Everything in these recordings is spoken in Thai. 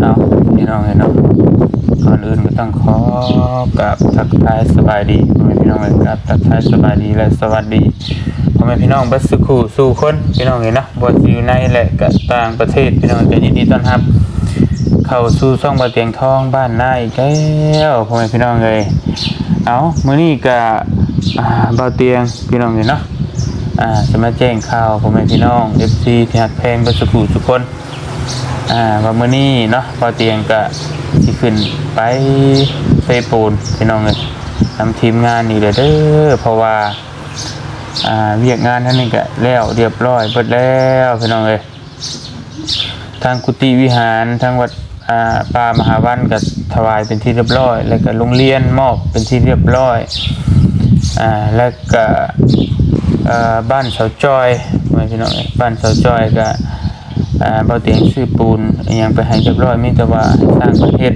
เอาพี่น้องเนาะก่อนอื่นก็ต้องขอกับทักทายสบายดีพ่อแม่พี่น้องเลยกับทักทายสบายดีและสวัสดีพ่อแม่พี่น้องบัสคู่สู่คนพี่น้องเลยเนาะบนอยู่ในและกับต่างประเทศพี่น้องก็ยินดีต้อนรับ เข้าสู่ช่องบาเตียงทองบ้านนายอีกแล้วพ่อแม่พี่น้องเลยเอามื้อนี้ก็อ่าบาเตียงพี่น้องเลยเนาะอ่าจะมาแจ้งข่าวพ่อแม่พี่น้อง FC ที่ฮักแพงบัสคู่ทุกคน อ่าว่ามื้อนี้เนาะพอเตียงก็สิขึ้นไปเซปูนพี่น้องเอ้ยนำทีมงานนี่เด้อเด้อเพราะว่าอ่าเวียกงานท่านนี้ก็แล้วเรียบร้อยเบิดแล้วพี่น้องเอ้ยทางกุฏิวิหารทางวัดอ่าป่ามหาวันก็ถวายเป็นที่เรียบร้อย แล้วก็โรงเรียนมอบเป็นที่เรียบร้อยอ่าแล้วก็อ่อบ้านเสาจอยพี่น้องเอ้ยบ้านเสาจอยก็ อ่าเบาเตียงซื้อปูนอหยังไปให้เรียบร้อยมีแต่ว่าสร้างประเทศ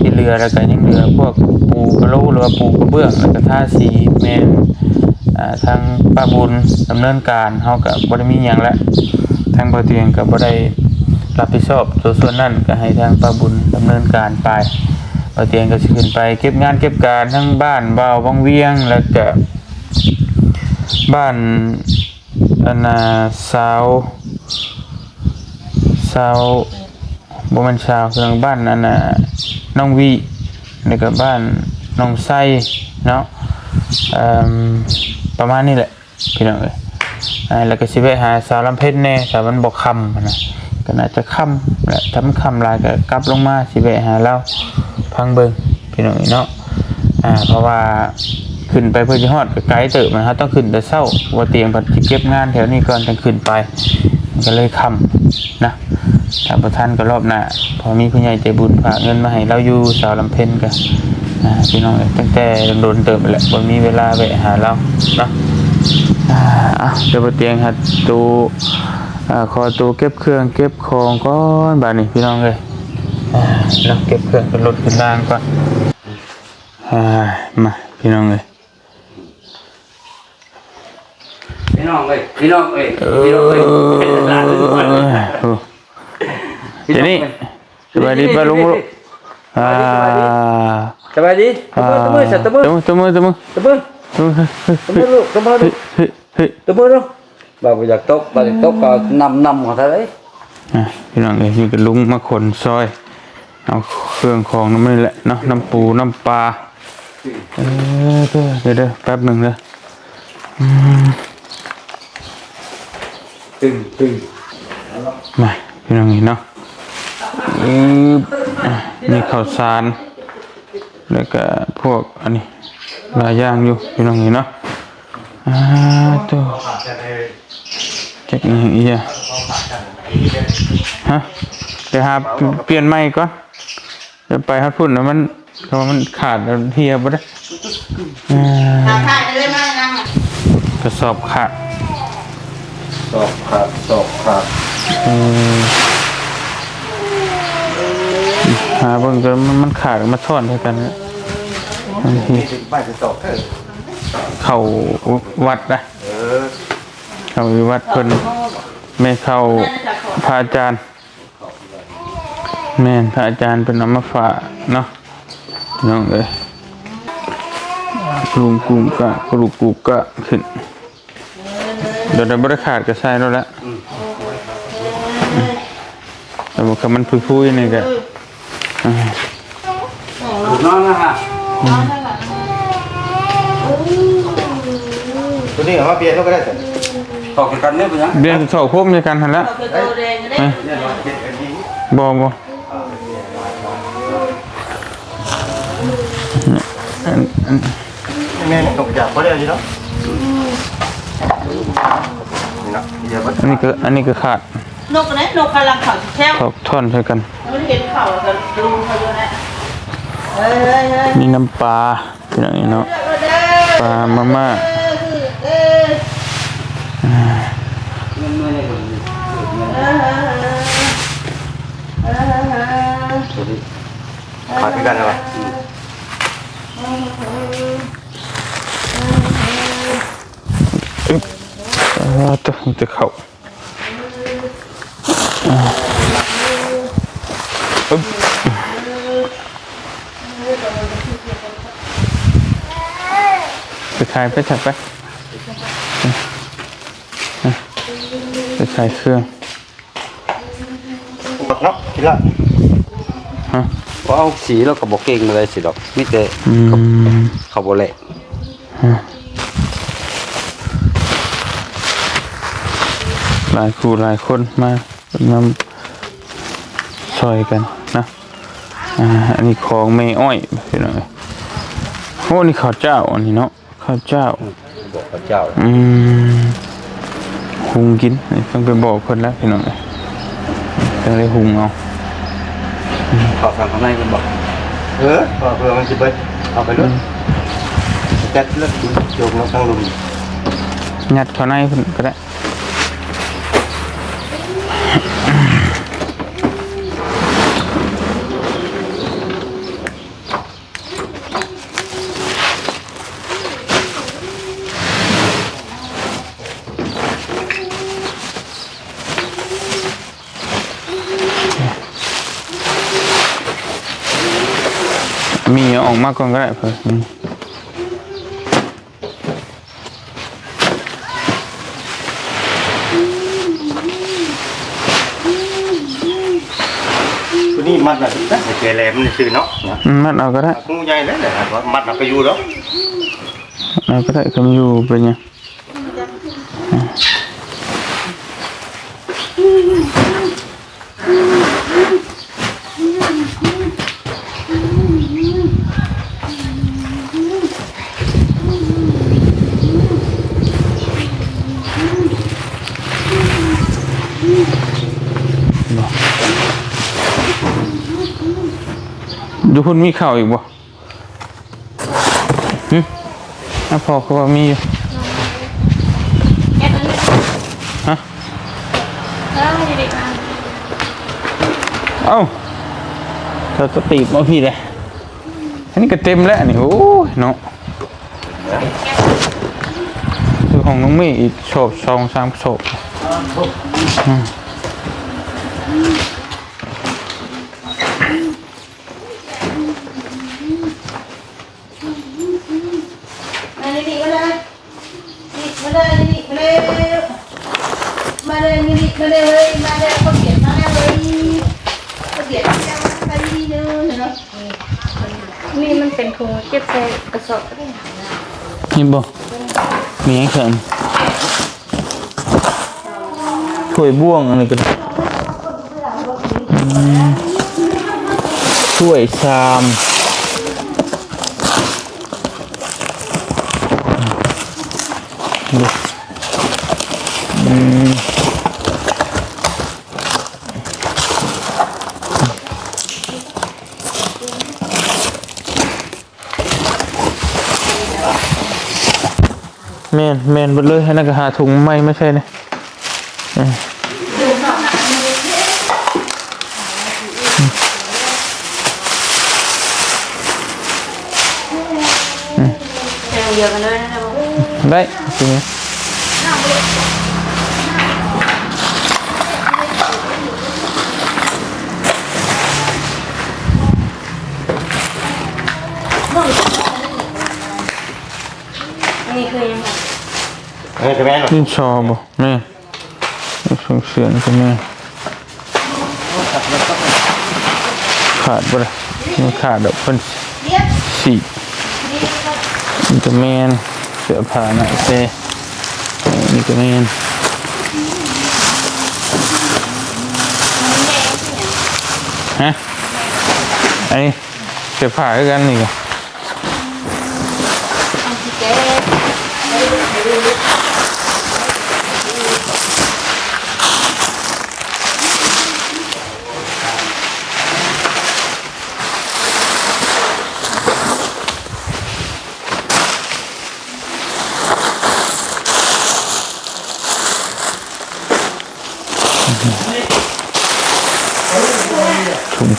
ที่เรือแล้วก็ยังเหลือพวกปูกระโหลหรือว่าปูกระเบื้องแล้วก็ท่าสีแมนอ่าทางป้าบุญดำเนินการเฮาก็บ่ได้มีหยังล้วทางเบาเตียงก็บ่ได้รับผิดชอบตัวส่วนนั้นก็ให้ทางป้าบุญดำเนินการไปเบาเตียงก็ขึ้นไปเก็บงานเก็บการทั้งบ้านเบาวังเวียงแล้วก็บ้านอนน่ะสาว ชาวบ่แมันชาวทางบ้านนั่นน่ะน้องวีแล้วก็บ้านน้องไส้เนาะเอ่มประมาณนี้แหละพี่น้องเอ้ยแล้วก็สิไปหาสาวลำเพ็ญแน่สาวมันบ่ค่ำนะก็น่าจะคำแหละถ้ามันค่ำลายก็กลับลงมาสิไปหาเราพังเบิงพี่น้องเอ้ยเนาะอ่าเพราะว่าขึ้นไปเพื่อจะฮอดก็ไกลเติบนะฮะต้องขึ้นแต่เช้าว่าเตียงบัดสิเก็บงานแถวนี้ก่อนจังขึ้นไป ก็เลยคำนะถ้าประท่านก็รอบหน้าพอมีผู้ใหญ่ใจบุญฝากเงินมาให้เราอยู่สาวลำเพ็ญกันพี่น้องตั้งแต่โดนเติมไปแหละบ่มีเวลาไปหาเราเนาะอะเดี๋ยวเตียงหัดตูอ่าขอตูเก็บเครื่องเก็บของก่อนบานี้พี่น้องเอ้ยเนาเก็บเครื่องขึ้นรถขึ้นรางก่อนอมาพี่น้องเอ้ย พี่น้องเอ้ยพี่น้องเอ้ยเอพี่น้องเอ้ยอหลานทุกคนโอ้เดี๋ยวนี้สวัสดีป้าลุงลูกอ่าสบายดีตบมือตบมือตบมือตบมือตบมือตบมือตบมือตบมือลูกตบมือลูกเฮ้ยเฮ้ยตบมือลูกบ่าวอยากตบบ่าวอยากตบก็นำนำของเธอเลยอะพี่น้องเอ้ยนี่ก็ลุงมาขนซอยเอาเครื่องของน้ำมันแหละเนาะน้ำปูน้ำปลาเออเด้อเดี๋ยวเด้อแป๊บหนึ่งเด้ออืม ตึงตึงมาพี่น้องเห็นเนาะอืออะมีข้าวสาร แล้วก็พวกอันนี้หลายอย่างอยู่พี่น้องเห็นเนาะอ่าตัวเจ็กนี่อีอะฮะเดี๋ยวหาเปลี่ยนใหม่ก่อนเดี๋ยวไปฮัดพุ่นแล้วมันเพราะว่ามันขาดแล้วเฮียบ่ได้อ่าถ่ายเลยมานั่งกระสอบขาดตบ ครับตบครับหาเบิ่งจนมันขาดมาซ่อนให้กันนะบางทีไปจะตบเออเข้าวัดนะเออเข้าวัดเพิ่นไม่เข้าพระอาจารย์ แม่นพระอาจารย์เป็นนำมาฝากเนาะน้องเอ้ยกลุ่มกลุ่มกะกลุ่มกลุ่มกะขึ้น เดี๋ยวเราบริขาดก็ใส่แล้วละแต่ว่าคำมันพุยๆนี่ก็อ่าถูกน้องนะฮะตัวนี้เอามาเปลี่ยนก็ได้แต่ตอกกันเนี่ยเป็นยังเรียนสอบครบในกันหันละเอาคือตัวแดงก็ได้เนี่ยเราเปลี่ยนอันนี้บอบออันอันแม่ตกจากเขาได้ยังเนาะ นี่เนาะเดี๋ยวมันอันนี้ก็อันนี้ก็ขาดนกนะนกกำลังเข่าแช่วถอกท่อนใส่กัน มันเห็นเข่าแล้วก็ดูเขาด้วยนะเฮ้ยเฮ้ยเฮ้ยมีน้ำปลาเป็นอย่างนี้เนาะเด้อปลามาม่าเด้อเงินเงินเนี่ยคนนี้เออเออเออตัวนี้ขาดกันแล้วอ่า ตัวมันจะเข้าเออึ๊บไปขายไปถัดไปไปขายเครื่องเนาะทีละฮะว่าเอาสีแล้วก็บอกเก่งอะไรสิดอกมิแต่อืมเขาบ่แหละ หลายครูหลายคนมามาซอยกันนะอ่าอันนี้ของไม่อ้อยพี่น้องโอ้นี่ข้าวเจ้าอันนี้เนาะข้าวเจ้าบอกพระเจ้าอืมหุงกินนี่ต้องไปบอกคนแล้วพี่น้องเอ้ยต้องได้หุงเอาเขาสั่งข้างในกันบอกเออพอเพื่อมันจะเบิดเอาไปเลยแก๊สเลิกกินโยมน้องตั้งลุมยัดเข้าในเพิ่นก็ได้ มีเอาออกมาก่อนก็ได้เพื่อนตัวนี้มัดน่ะตั้งแต่เกลแหลมนี่คือเนาะนะอืมมัดเอาก็ได้งูใหญ่แล้วแหละครับมัดน่ะไปอยู่แล้วเอาก็ได้ก็มาอยู่เป็นยั งดูคุณมีข่าวอีกบ่หึอะพอเขาว่ามีอยู่แอปนั้นฮะเออให้เด็กมาเอ้าเราจะตีบมาพี่เลยอันนี้ก็เต็มแล้วนี่โอ้ยเนาะคือของน้องเมย์อีกโฉบสองสามโฉบมาเลยนี่มาเลยนี่มาเลยนี่มาเลยมา เลยมาเลยเฮ้ยมาเลยเขาเขียมาแล้วเฮ้ยเขาเขียมาแล้วไปดีเนอะเนาะนี่มันเป็นถุงเก็บใส่กระสอบก็ได้นี่บ่มีอย่างเขินถ้วยบ่วงอะไรกันถ้วยชามดูอืม แมนแมนหมดเลยให้นักหาถุงไม่ไม่ใช่เนี่ยเออแนวเดียวกันเลยนะครับได้จริง เฮ้ยจะแม่นหรอนี่ชอบ่แม่ส่งเสียงก็แม่ขาดบ่เลยมันขาดดอกเพิ่นสีนี่ก็แมนเสื้อผ้าหน่ะเซ่นี่ก็แมนฮะไอ้เสื้อผ้าคือกันนี่ก็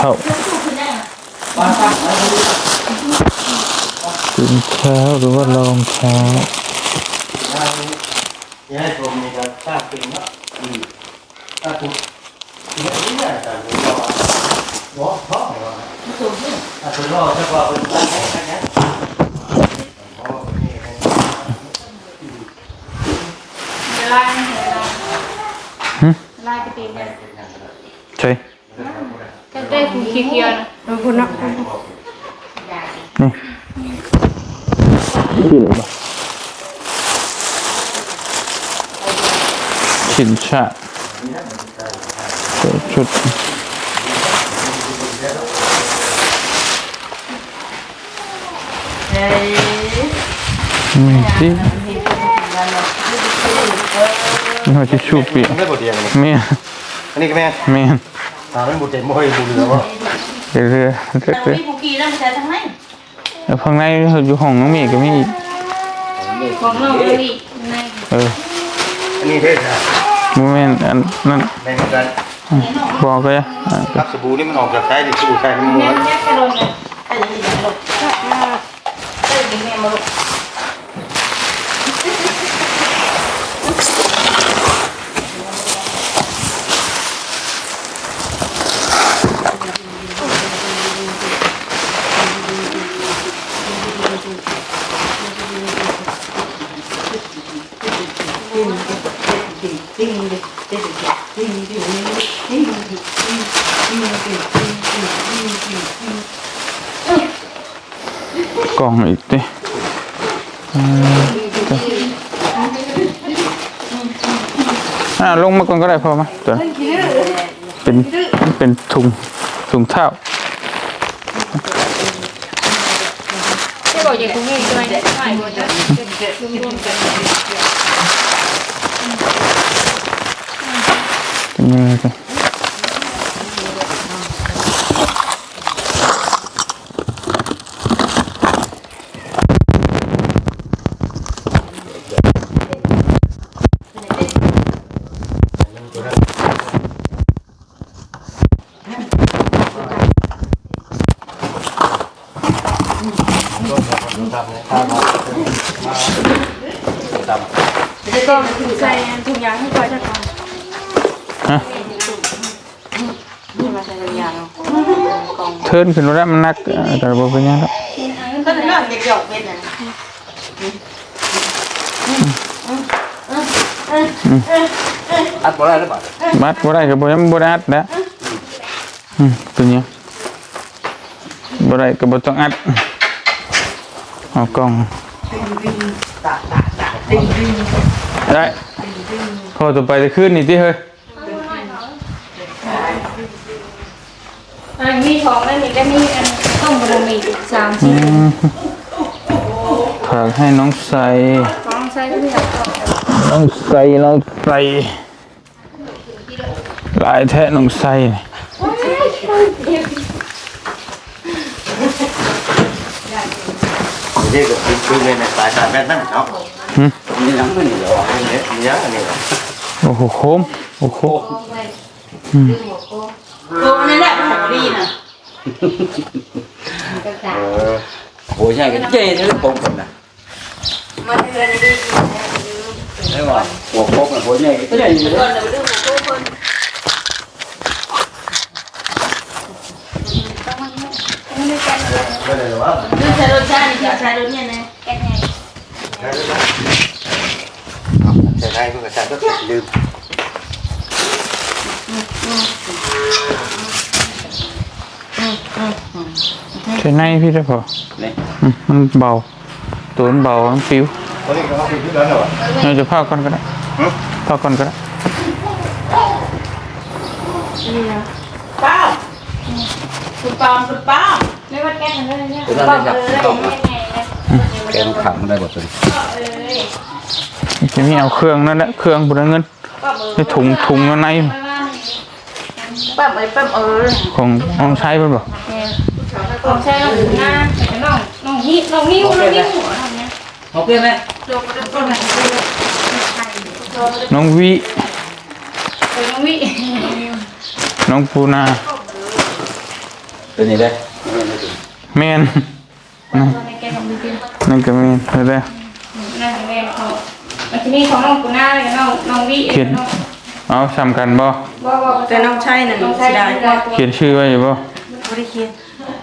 ถุงเท้าถุงเท้าหรือว่ารองเท้าอย่าให้ผมมีการสร้างเป็นเนาะอืมถ้าถูกเนี่ยนี่แหละแต่ผมก็คุณพ่อจะบอกเป็นตั้งให้กันนะเวลาเวลาหึลายกระตีเนี่ยใช่ก็ ได้ถุงเขียวๆนะบางคนนักนี่ชื่ออะไรบ้างชินชาชุดชุดมีสินี่ว่าจะชูเปียกไม่บทเรียนเลยเมียอันนี้ก็แม่เมีย ถามเป็นบทเรียนมวยบุญแล้วว่าเรื่อยๆเรื่อยแต่พี่ผูกีนั่งใช้ทั้งนั้นๆแล้วข้างในอยู่ห้องน้องเมียก็มีอีกของเราเลยในเอออันนี้เท่นะโมเมนต์อันนั้นแม่เหมือนกันบอกเลยอะรับสบู่นี่มันออกจากใช้ดิสบู่ใช้มันม้เนี่วยนเนี่ยกระโดดเลยไอ้ยังยังลูกไอ้ยังแม่มาลูกกล่องอีกดิอ่าลง มาก่อนก็ได้พอไหมตัวเป็นเป็นถุงถุงเท้าที่บอกอย่างคุณนี่ใช่ไหม ใช่หมดเลยรวมๆกัน เป็นมือกันแล้วก็ใส่ถุงยางให้ก่อนจะก่อน ฮะ เทิร์นขึ้นรถแล้วมันนักแต่บอกเป็นยังก็เริ่มจะหยอกเป็นนะอัดบ่ได้หรือเปล่ามัดบ่ได้กับ่ยังบ่ได้อัดนะอืมเป็นยังบ่ได้ก็บ่ต้องอัดเอากล้องได้พอต่อไปจะขึ้นนี่ติเฮ้ย อัน มีของแล้วนี่ก็มีอันต้มบะหมี่สามชิ้นฝากให้น้องใสของใส่ก็มีหลายกล่องน้องใสน้องใสหลายแท้น้องใสนี่นี่ก็คือคือในสายสายแบบนั้นเนาะหึมีหลังมันเหรออันนี้มีอย่างอันนี้เหรอโอ้โหโคมโอ้โห ตัวนี้แหละมันหัวดีนะเออโอ้ยใช่กันเจ๊นี่เรื่องผมคนนะมันเดือนดีไม่ว่าหัวโคกนะหัวใหญ่ก็ใหญ่อยู่เลยก่อนเราดูหัวตัวคนก็เลยว่าดูใช้รสชาตินี่ใช้รสเนี่ยนะแกงไงใช่ได้เพื่อใช้ก็ลืม ใช้ในพี่ได้พอนี่อืมมันเบา ตัวมันเบามันปิวคนนี้ก็มาคุยที่แล้วเหรอเราจะพาก่อนก็ได้พาก่อนก็ได้ป้าคุณปองคุณป้าไม่ว่าแกงอะไรเนี่ยตัวนั้นจับต้องแกงไงเนี่ยแกนขังได้หมดเลยจะมีเอาเครื่องนั่นแหละเครื่องบุญเงินในถุงถุงข้างในป้าไปป้าเออของของใช้เพิ่นบอก ของใช้น้องหน้าน้องน้องนี่น้องนิ้วน้องนิ้วหัวทำเนี้ยเอาเปรี้ยวไหมโดนโดนไหนน้องวิน้องวิน้องปูนาตัวนี้ได้แมนนแกงกับมือกินนั่นก็แมนเลยได้นั่นแม่เขามันจะมีของน้องกูน้ากับน้องน้องวิเขียนเอาสำคัญบ่ว่าว่แต่น้องใช่น่ะน้องใช้ได้เขียนชื่อไว้อยู่บ่มบ่ได้เขียน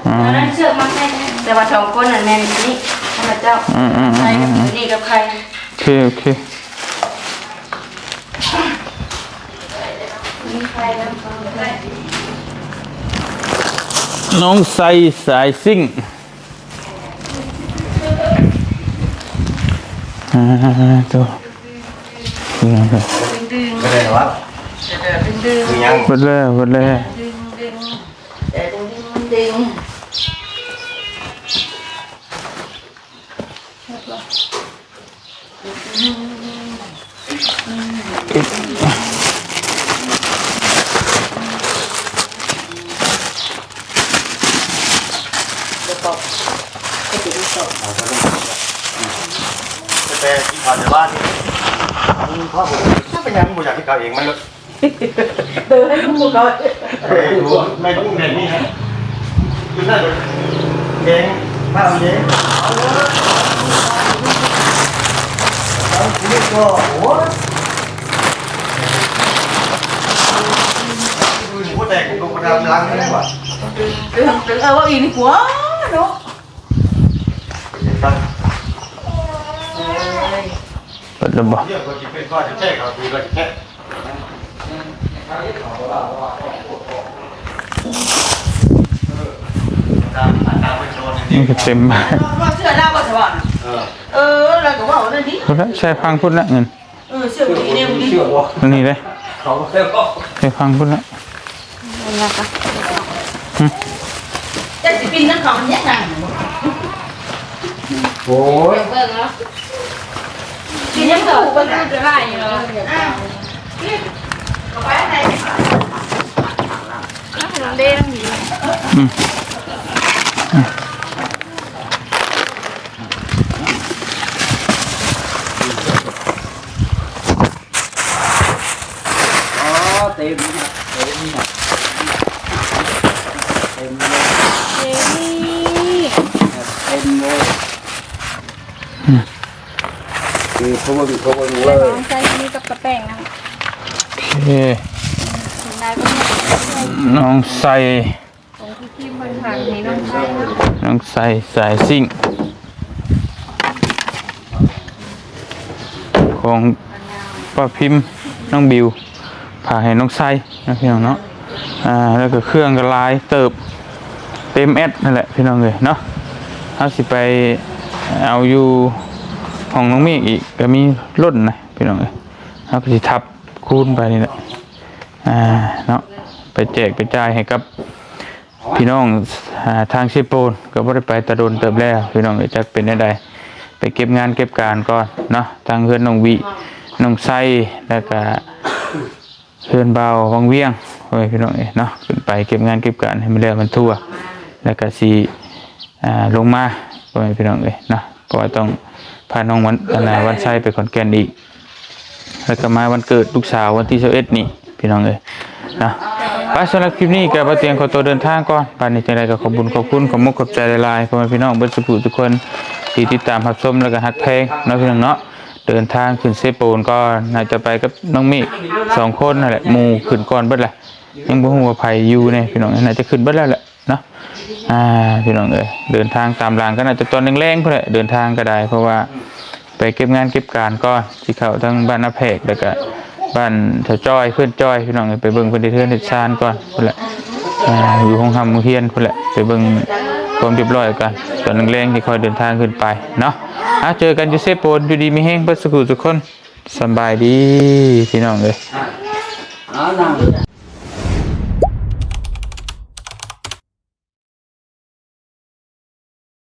อ๋อตอนนั้นเชือกมาให้แต่ว่าสองคนนั่นแม่นอยู่นี่ข้าพเจ้าอืมอืมใครอืกับมอยู่นี่กับใครโอเคโอเคมีใครนำความได้น้องใส่สายซิ่งอ่าตัวนี่นะดึงดึงไม่ได้หรอวะ ดึงดึงยัง หมดเลยหมดเลย งดึงดึงแต่ที่ผ่านในบ้านนี่พ่อผมถ้าเป็นยังผมอยากให้เขาเองมันเลยเดินให้ลูกเขาเฮ้ยดูไม่กุ้งเด่นนี่ฮะคือน่าจะเด้งข้าวเด้งเอาเลยเอาคุณก็โอ้ยดูหัวแตกกูก็กระดำล้างไม่ได้ว่ะดึงดึงเออว่าอีนี่หัวเนาะ ตั้งหมดแล้วบ่เรื่องคนที่เป็นข้อจะแช่เขาคือก็จะแช่ ตามตามเป็นโดนอย่างนี่นี้ก็เต็มว่าเสื้อหน้าบ่สว่างเออเออแล้วก็ว่านั่นดิพูดแล้วใช้ฟังพูดละเงินเออเสื้อผู้หญิงเนี่ยมึงดิเชื่อว่าอันนี่เลยเขาก็แค่ก็ใช้ฟังพูดละจะสิปินนั่นเขามันยักหนังโอ้ยเบิ่งเนาะกินยังเสิถูร์ฟกก็กันจะได้อยู่เนาะอ้าวเอาไปไหนขนมเด้งดีอ๋อเต็มนะเต็มนะเต็มเลย เด้นี่ เต็มเลยคือเขาบอ กเขาบอกเลเลยยลองใส่นี่กับกระแป้งนะโอเคถึงได้ก็ไม่น้องใส่ของที่ที่มันผ่านให้น้องใส่นะน้องใส่สายซิ่ง ของป้าพิมพ์น้องบิวผ่าให้น้องไส้นะพี่น้องเนาะอ่าแล้วก็เครื่องกระลายเติบเต็มแอดนั่นแหละพี่น้องเลยเนาะเอาสิไปเอาอยู่ ห้องน้องเมฆอีกก็มีร่นนะพี่น้องเลยเอาก็สิทับคูณไปนี่แหละอ่าเนาะไปแจกไปจ่ายให้กับพี่น้องอทางเชฟโปนก็บ่ได้ไปตะโดนเติบแล้วพี่น้องเอ้ยจักเป็นได้ใดไปเก็บงานเก็บการก่อนเนาะทางเฮือนน้องวิน้องไส้แล้วก็เฮือนเบาวังเวียงโอ้ยพี่น้องเอ้ยเนาะขึ้นไปเก็บงานเก็บการให้มันแล้วมันทั่ว แล้วก็สิอ่าลงมาโอ้ยพี่น้องเอ้ยเนาะก็ต้อง พาน้องวันอันน่ะวันไส้ไปขอนแก่นอีก แล้วก็มาวันเกิดลูกสาววันที่21นี่พี่น้องเอ้ยนะไปสำหรับคลิปนี้ก็บ่เตียงขอตัวเดินทางก่อนป่านนี้จังไดก็ขอบคุญขอบคุณขอบมุกขอบใจหลายๆพ่อแม่พี่น้องเบิดสุขทุกคนที่ติดตามรับชมแล้วก็ฮักเพลงเนาะพี่น้องเนาะเดินทางขึ้นเซโปนก็น่าจะไปกับน้องมฆสองคนนั่นแหละมูขึ้นก่อนเบิดแหละยังบ่ฮู้ว่าไผอยู่เนี่ยพี่น้องน่าจะขึ้นเบิดแล้วแหละ เนาะอ่าพี่น้องเอ้ยเดินทางตามหลังก็น่าจะตอนแรงๆเพุ่นแหละเดินทางก็ได้ เพราะว่าไปเก็บงานเก็บการก่อนสิเขาทั้งบ้านนาเพกแล้วก็บ้านเถาจ้อยเพื่อนจ้อยพี่น้องไปเบิ่งเพิ่นที่เทือนเฮ็ดชานก่อนพุ่นแหละอ่าอยู่ห้องทำโรงเรียนพุ่นแหละไปเบิ่งความเรียบร้อยกันตอนแรงๆที่คอยเดินทางขึ้นไปเนาะอะเจอกันอยู่เซโปนอยู่ดีมีแฮงเบิดสุขทุกคนสบายดีพี่น้องเอ้ยเอานั่ง